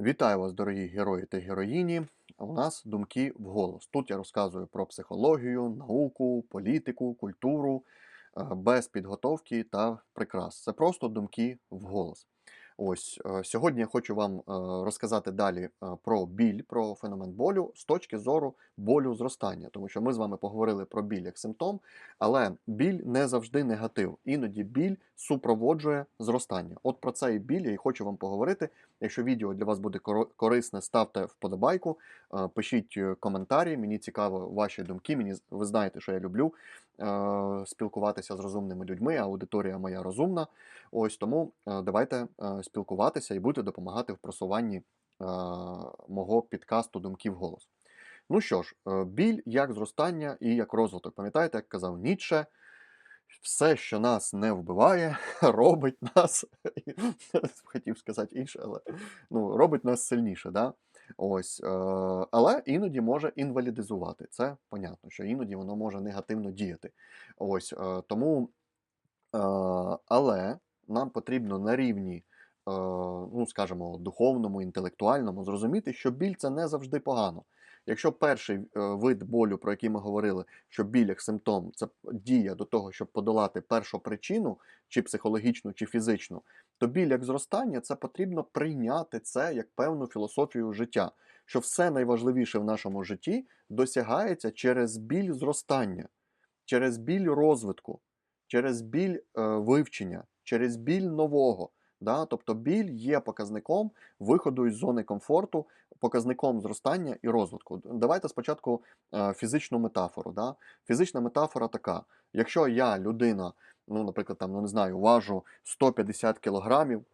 Вітаю вас, дорогі герої та героїні. У нас думки вголос. Тут я розказую про психологію, науку, політику, культуру е, без підготовки та прикрас. Це просто думки вголос. Ось е, сьогодні я хочу вам е, розказати далі е, про біль, про феномен болю з точки зору болю зростання, тому що ми з вами поговорили про біль як симптом, але біль не завжди негатив. Іноді біль супроводжує зростання. От про цей біль я і хочу вам поговорити. Якщо відео для вас буде корисне, ставте вподобайку, пишіть коментарі. Мені цікаво ваші думки. Мені ви знаєте, що я люблю спілкуватися з розумними людьми. Аудиторія моя розумна. Ось тому давайте е, спілкуватися і будете допомагати в просуванні е, мого підкасту Думки в голос. Ну що ж, е, біль як зростання і як розвиток. Пам'ятаєте, як казав Ніцше, все, що нас не вбиває, робить нас, хотів сказати інше, але ну, робить нас сильніше. Да? Ось, е, але іноді може інвалідизувати. Це понятно, що іноді воно може негативно діяти. Ось, тому, але нам потрібно на рівні, ну, скажімо, духовному, інтелектуальному зрозуміти, що біль це не завжди погано. Якщо перший е, вид болю, про який ми говорили, що біль як симптом це дія до того, щоб подолати першу причину, чи психологічну, чи фізичну, то біль як зростання це потрібно прийняти це як певну філософію життя, що все найважливіше в нашому житті досягається через біль зростання, через біль розвитку, через біль е, вивчення, через біль нового. Да? Тобто біль є показником виходу із зони комфорту, показником зростання і розвитку. Давайте спочатку е, фізичну метафору. Да? Фізична метафора така: якщо я людина, ну, наприклад, там, ну не знаю, важу 150 кілограмів.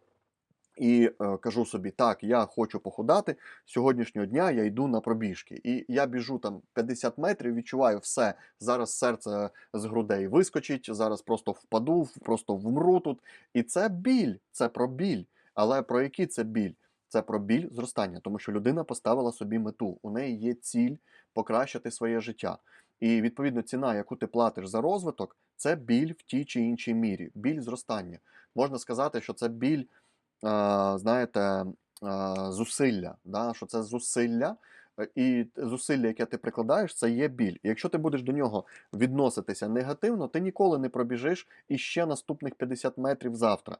І е, кажу собі, так, я хочу похудати. З сьогоднішнього дня я йду на пробіжки. І я біжу там 50 метрів, відчуваю все. Зараз серце з грудей вискочить, зараз просто впаду, просто вмру тут. І це біль, це про біль. Але про який це біль? Це про біль зростання, тому що людина поставила собі мету. У неї є ціль покращити своє життя. І відповідно ціна, яку ти платиш за розвиток, це біль в тій чи іншій мірі, біль зростання. Можна сказати, що це біль знаєте, зусилля, да? що це зусилля, е, і зусилля, яке ти прикладаєш, це є біль. І якщо ти будеш до нього відноситися негативно, ти ніколи не пробіжиш іще наступних 50 метрів завтра.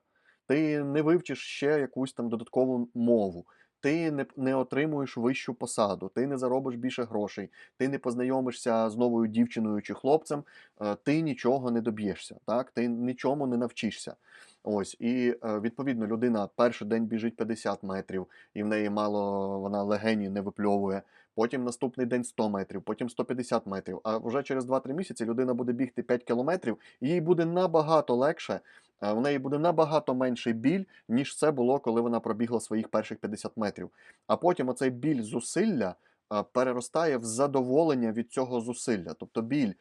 Ти не вивчиш ще якусь там додаткову мову. Ти не, не отримуєш вищу посаду, ти не заробиш більше грошей, ти не познайомишся з новою дівчиною чи хлопцем, е, ти нічого не доб'єшся, так? ти нічому не навчишся. Ось, і е, відповідно людина перший день біжить 50 метрів, і в неї мало вона легені не випльовує. Потім наступний день 100 метрів, потім 150 метрів. А вже через 2-3 місяці людина буде бігти 5 кілометрів, і їй буде набагато легше, в неї буде набагато менший біль, ніж це було, коли вона пробігла своїх перших 50 метрів. А потім оцей біль зусилля е, переростає в задоволення від цього зусилля. Тобто біль е,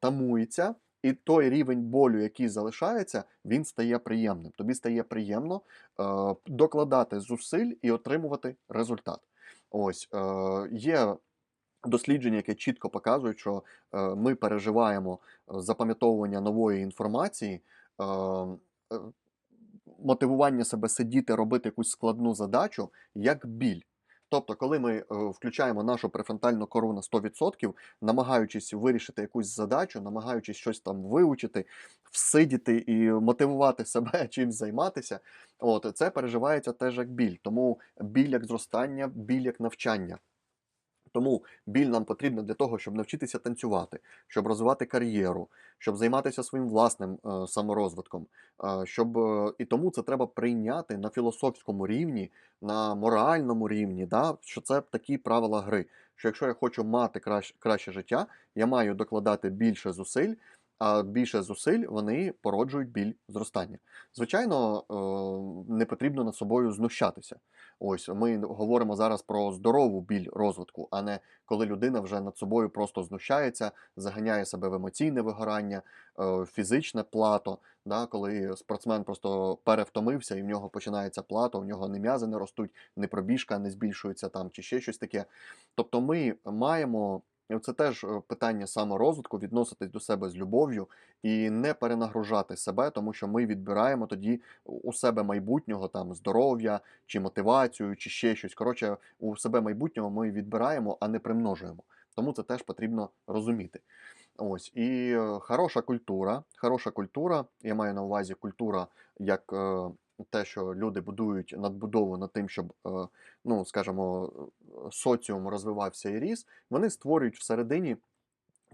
тамується, і той рівень болю, який залишається, він стає приємним. Тобі стає приємно е, докладати зусиль і отримувати результат. Ось е, є дослідження, яке чітко показують, що е, ми переживаємо е, запам'ятовування нової інформації. Е, е, Мотивування себе сидіти, робити якусь складну задачу як біль. Тобто, коли ми е, включаємо нашу префронтальну кору на 100%, намагаючись вирішити якусь задачу, намагаючись щось там вивчити, всидіти і мотивувати себе чимось займатися, от це переживається теж як біль. Тому біль як зростання, біль як навчання. Тому біль нам потрібна для того, щоб навчитися танцювати, щоб розвивати кар'єру, щоб займатися своїм власним е, саморозвитком. Е, щоб, е, і тому це треба прийняти на філософському рівні, на моральному рівні, да, що це такі правила гри. Що якщо я хочу мати краще, краще життя, я маю докладати більше зусиль, а більше зусиль вони породжують біль зростання. Звичайно, е, не потрібно над собою знущатися. Ось ми говоримо зараз про здорову біль розвитку, а не коли людина вже над собою просто знущається, заганяє себе в емоційне вигорання, е, фізичне плато. Да, коли спортсмен просто перевтомився і в нього починається плато, у нього не м'язи не ростуть, не пробіжка не збільшується там чи ще щось таке. Тобто ми маємо Це теж е, питання саморозвитку, відноситись до себе з любов'ю і не перенагружати себе, тому що ми відбираємо тоді у себе майбутнього там здоров'я чи мотивацію, чи ще щось. Коротше, у себе майбутнього ми відбираємо, а не примножуємо. Тому це теж потрібно розуміти. Ось і е, хороша культура. Хороша культура, я маю на увазі культура як е, те, що люди будують надбудову над тим, щоб, е, ну скажімо, е, соціум розвивався і ріс. Вони створюють всередині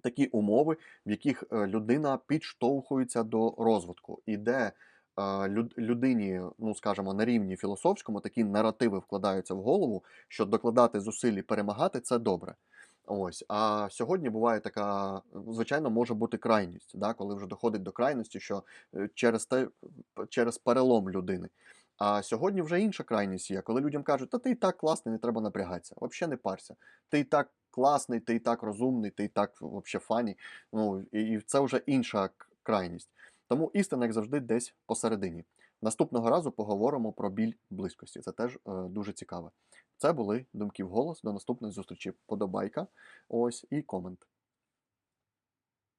такі умови, в яких е, людина підштовхується до розвитку, і де е, людині, ну скажімо, на рівні філософському такі наративи вкладаються в голову, що докладати зусиль і перемагати це добре. Ось, а сьогодні буває така, звичайно, може бути крайність, да, коли вже доходить до крайності, що е, через те, через перелом людини. А сьогодні вже інша крайність є, коли людям кажуть, та ти і так класний, не треба напрягатися, взагалі не парся. Ти і так класний, ти і так розумний, ти і так взагалі фані. Ну, і, і це вже інша крайність. Тому істина, як завжди, десь посередині. Наступного разу поговоримо про біль близькості. Це теж е, дуже цікаве. Це були думки в голос. До наступної зустрічі. Подобайка. Ось і комент.